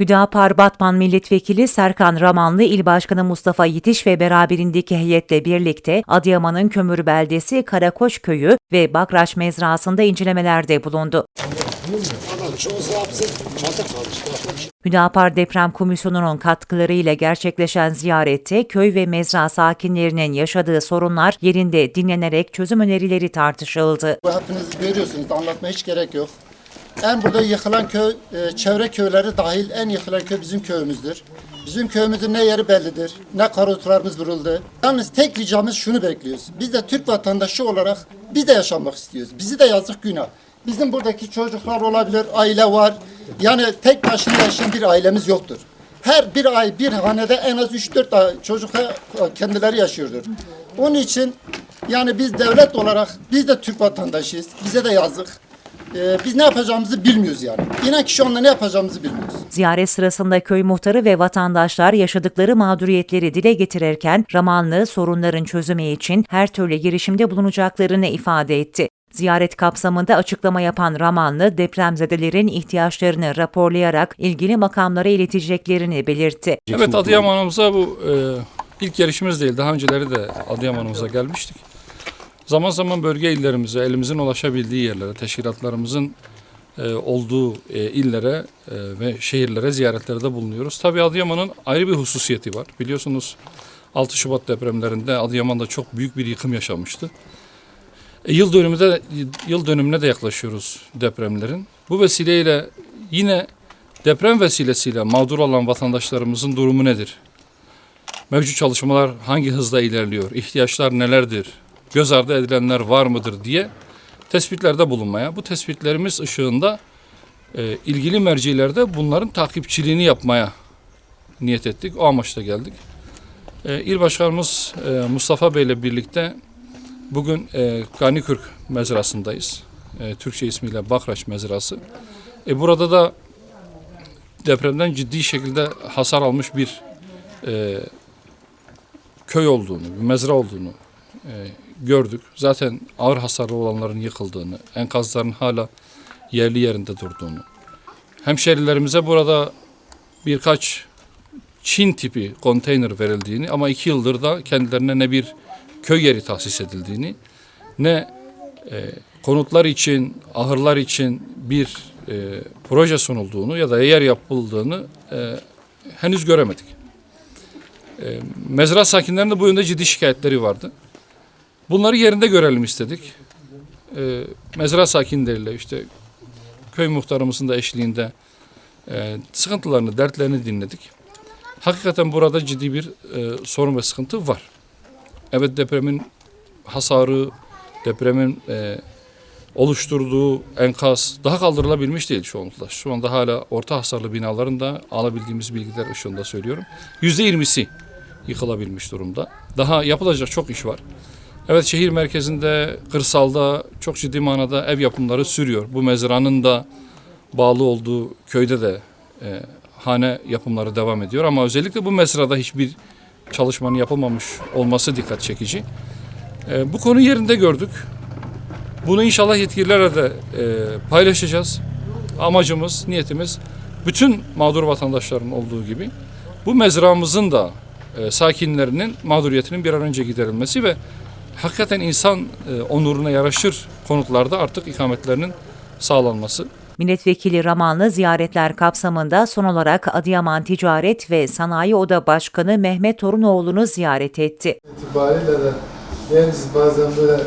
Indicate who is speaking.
Speaker 1: Hüdapar Batman Milletvekili Serkan Ramanlı, İl Başkanı Mustafa Yitiş ve beraberindeki heyetle birlikte Adıyaman'ın Kömür Beldesi, Karakoç Köyü ve Bakraç Mezrası'nda incelemelerde bulundu. Hüdapar Deprem Komisyonu'nun katkılarıyla gerçekleşen ziyarette köy ve mezra sakinlerinin yaşadığı sorunlar yerinde dinlenerek çözüm önerileri tartışıldı.
Speaker 2: Bu hepiniz görüyorsunuz, anlatmaya hiç gerek yok. En burada yıkılan köy, e, çevre köyleri dahil en yıkılan köy bizim köyümüzdür. Bizim köyümüzün ne yeri bellidir, ne karotularımız vuruldu. Yalnız tek ricamız şunu bekliyoruz. Biz de Türk vatandaşı olarak biz de yaşamak istiyoruz. Bizi de yazık günah. Bizim buradaki çocuklar olabilir, aile var. Yani tek başına yaşayan bir ailemiz yoktur. Her bir ay bir hanede en az 3-4 ay çocuklar kendileri yaşıyordur. Onun için yani biz devlet olarak biz de Türk vatandaşıyız. Bize de yazık. Ee, biz ne yapacağımızı bilmiyoruz yani. İnan ki şu anda ne yapacağımızı bilmiyoruz.
Speaker 1: Ziyaret sırasında köy muhtarı ve vatandaşlar yaşadıkları mağduriyetleri dile getirirken Ramanlı sorunların çözümü için her türlü girişimde bulunacaklarını ifade etti. Ziyaret kapsamında açıklama yapan Ramanlı, depremzedelerin ihtiyaçlarını raporlayarak ilgili makamlara ileteceklerini belirtti.
Speaker 3: Evet Adıyaman'ımıza bu e, ilk gelişimiz değil. Daha önceleri de Adıyaman'ımıza gelmiştik. Zaman zaman bölge illerimize, elimizin ulaşabildiği yerlere, teşkilatlarımızın e, olduğu e, illere e, ve şehirlere ziyaretlerde bulunuyoruz. Tabii Adıyaman'ın ayrı bir hususiyeti var. Biliyorsunuz 6 Şubat depremlerinde Adıyaman'da çok büyük bir yıkım yaşanmıştı. E, yıl dönümünde yıl dönümüne de yaklaşıyoruz depremlerin. Bu vesileyle yine deprem vesilesiyle mağdur olan vatandaşlarımızın durumu nedir? Mevcut çalışmalar hangi hızla ilerliyor? İhtiyaçlar nelerdir? Göz ardı edilenler var mıdır diye tespitlerde bulunmaya, bu tespitlerimiz ışığında e, ilgili mercilerde bunların takipçiliğini yapmaya niyet ettik. O amaçla geldik. E, İl Başkanımız e, Mustafa Bey ile birlikte bugün e, Ganikürk mezrasındayız. E, Türkçe ismiyle Bakraç mezrası. E, burada da depremden ciddi şekilde hasar almış bir e, köy olduğunu, bir mezra olduğunu e, gördük. Zaten ağır hasarlı olanların yıkıldığını, enkazların hala yerli yerinde durduğunu. Hemşerilerimize burada birkaç Çin tipi konteyner verildiğini ama iki yıldır da kendilerine ne bir köy yeri tahsis edildiğini ne e, konutlar için, ahırlar için bir e, proje sunulduğunu ya da yer yapıldığını e, henüz göremedik. E, mezra sakinlerinin bu yönde ciddi şikayetleri vardı. Bunları yerinde görelim istedik. E, mezra sakinleriyle işte köy muhtarımızın da eşliğinde e, sıkıntılarını, dertlerini dinledik. Hakikaten burada ciddi bir e, sorun ve sıkıntı var. Evet depremin hasarı, depremin e, oluşturduğu enkaz daha kaldırılabilmiş değil anda. Şu anda hala orta hasarlı binaların da alabildiğimiz bilgiler ışığında söylüyorum. Yüzde yirmisi yıkılabilmiş durumda. Daha yapılacak çok iş var. Evet şehir merkezinde, kırsalda çok ciddi manada ev yapımları sürüyor. Bu mezranın da bağlı olduğu köyde de e, hane yapımları devam ediyor. Ama özellikle bu mezrada hiçbir çalışmanın yapılmamış olması dikkat çekici. E, bu konu yerinde gördük. Bunu inşallah yetkililerle de e, paylaşacağız. Amacımız, niyetimiz bütün mağdur vatandaşların olduğu gibi bu mezramızın da e, sakinlerinin mağduriyetinin bir an önce giderilmesi ve hakikaten insan e, onuruna yaraşır konutlarda artık ikametlerinin sağlanması.
Speaker 1: Milletvekili Ramanlı ziyaretler kapsamında son olarak Adıyaman Ticaret ve Sanayi Oda Başkanı Mehmet Torunoğlu'nu ziyaret etti.
Speaker 4: itibariyle de bazen böyle